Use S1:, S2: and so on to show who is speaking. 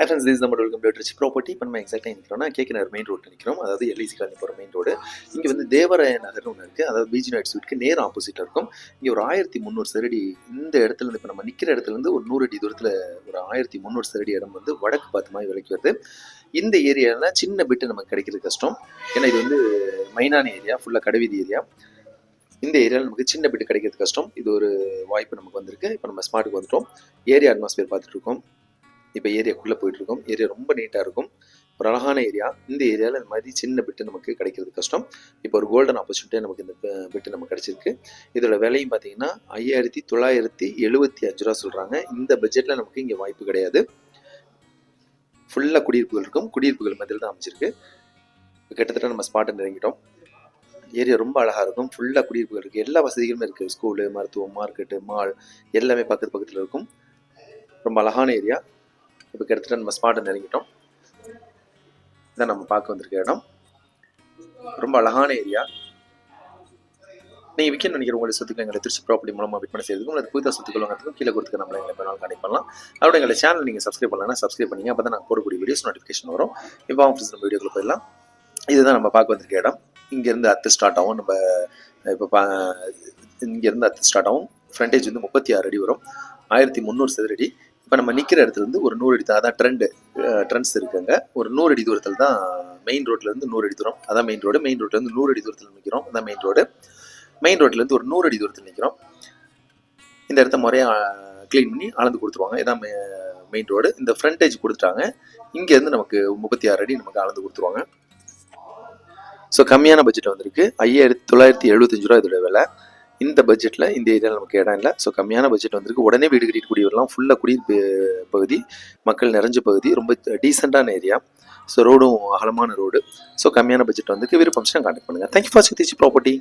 S1: High friends this நம்ம welcome to rich property இப்போ நம்ம எக்ஸாக்டாக நிற்கிறோம்னா கேக்கினர் மெயின் ரோட்டில் நிற்கிறோம் அதாவது எல்ஐசி காலனி போகிற மெயின் ரோடு இங்கே வந்து தேவராய நகர்னு ஒன்று இருக்குது அதாவது பிஜி நாய்ட் ஸ்வீட்க்கு நேர் ஆப்போசிட்டில் இருக்கும். இங்கே ஒரு ஆயிரத்தி முந்நூறு சரடி இந்த இடத்துல இருந்து இப்போ நம்ம நிற்கிற இடத்துல இருந்து ஒரு நூறு அடி தூரத்தில் ஒரு ஆயிரத்தி முந்நூறு சரடி இடம் வந்து வடக்கு பார்த்த மாதிரி விலைக்கு வருது. இந்த ஏரியாவில் சின்ன பிட்டு நமக்கு கிடைக்கிறது கஷ்டம். ஏன்னா இது வந்து மைனான ஏரியா ஃபுல்லாக கடைவீதி ஏரியா இந்த ஏரியாவில் நமக்கு சின்ன பிட்டு கிடைக்கிறது கஷ்டம். இது ஒரு வாய்ப்பு நமக்கு வந்திருக்கு. இப்போ நம்ம ஸ்மார்ட்டுக்கு வந்துட்டோம். ஏரியா அட்மாஸ்பியர் பார்த்துட்டு இருக்கோம். இப்போ ஏரியாக்குள்ளே போயிட்டு இருக்கோம் ஏரியா ரொம்ப நீட்டாக இருக்கும். ஒரு அழகான ஏரியா. இந்த ஏரியாவில் இந்த மாதிரி சின்ன பிட்டு நமக்கு கிடைக்கிறது கஷ்டம். இப்போ ஒரு கோல்டன் ஆப்பர்ச்சுனிட்டியாக நமக்கு இந்த பிட்டு நமக்கு கிடைச்சிருக்கு. இதோட விலையும் பார்த்தீங்கன்னா ஐயாயிரத்தி தொள்ளாயிரத்தி எழுபத்தி அஞ்சு ரூபா சொல்கிறாங்க இந்த பட்ஜெட்டில் நமக்கு இங்கே வாய்ப்பு கிடையாது. ஃபுல்லாக குடியிருப்புகள் இருக்கும். குடியிருப்புகள் மத்தியில் தான் அமைச்சிருக்கு இப்போ கிட்டத்தட்ட நம்ம ஸ்பாட்டை நிறங்கிட்டோம் ஏரியா ரொம்ப அழகாக இருக்கும். ஃபுல்லாக குடியிருப்புகள் இருக்குது எல்லா வசதிகளுமே இருக்குது ஸ்கூலு மருத்துவம் மார்க்கெட்டு மால் எல்லாமே பக்கத்து பக்கத்தில் இருக்கும். ரொம்ப அழகான ஏரியா. இப்போ கிட்டத்தட்ட நம்ம ஸ்பாட்டை நெருங்கிட்டோம் இதான் நம்ம பார்க்க வந்திருக்க இடம். ரொம்ப அழகான ஏரியா நீங்கள் விற்கணும் நினைக்கிற உங்களுடைய சொத்துக்கள் எங்களை திருச்சி ப்ராப்பர்ட்டி மூலமாக விற்பனை செய்யறதுக்கும் உங்களுக்கு புதிதாக சொத்துக்கள் வாங்குறதுக்கும் கீழே கொடுத்து நம்மளை எங்களை வேணாலும் கனெக்ட் பண்ணலாம். அதோட எங்களை சேனல் நீங்கள் சப்ஸ்கிரைப் பண்ணலாம் சப்ஸ்கிரைப் பண்ணிங்க. அப்போ தான் நாங்கள் போடக்கூடிய வீடியோஸ் நோட்டிஃபிகேஷன் வரும். இப்போ ஆஃபீஸ் நம்ம வீடியோக்குள்ள போயிடலாம். இதுதான் நம்ம பார்க்க வந்திருக்க இடம். இங்கேருந்து அத்து ஸ்டார்ட் ஆகும். நம்ம இப்போ பா இங்கேருந்து அத்து ஸ்டார்ட் ஆகும். ஃப்ரண்டேஜ் வந்து முப்பத்தி ஆறு அடி வரும். ஆயிரத்தி முந்நூறு சதுரடி இப்போ நம்ம நிற்கிற இடத்துல இருந்து ஒரு நூறு அடி அதான் ட்ரெண்டு ட்ரெண்ட்ஸ் இருக்குங்க. ஒரு நூறு அடி தூரத்தில் தான் மெயின் ரோட்லேருந்து நூறு அடி தூரம். அதான் மெயின் ரோடு மெயின் ரோட்லேருந்து நூறு அடி தூரத்தில் நிற்கிறோம் அதான் மெயின் ரோடு மெயின் ரோட்லேருந்து ஒரு நூறு அடி தூரத்தில் நிற்கிறோம் இந்த இடத்த முறையாக க்ளீன் பண்ணி அளந்து கொடுத்துருவாங்க. இதான் மெயின் ரோடு இந்த ஃப்ரண்டேஜ் கொடுத்துட்டாங்க. இங்கேருந்து நமக்கு முப்பத்தி ஆறு அடி நமக்கு அளந்து கொடுத்துருவாங்க. ஸோ கம்மியான பட்ஜெட் வந்திருக்கு. ஐயாயிரத்தி தொள்ளாயிரத்தி எழுபத்தஞ்சு ரூபா இதோட விலை. இந்த பட்ஜெட்டில் இந்த ஏரியாவில் நமக்கு இடம் இல்லை. ஸோ கம்மியான பட்ஜெட் வந்திருக்கு. உடனே வீடு கட்டிட்டு வரலாம் ஃபுல்லாக குடியிருப்பு பகுதி மக்கள் நிறைஞ்ச பகுதி ரொம்ப டீசெண்டான ஏரியா ஸோ ரோடும் அகலமான ரோடு ஸோ கம்மியான பட்ஜெட் வந்துருக்கு. விருப்பம் கான்டாக்ட் பண்ணுங்கள் தேங்க்யூ ஃபார் சித்திச்சு ப்ராப்பர்ட்டி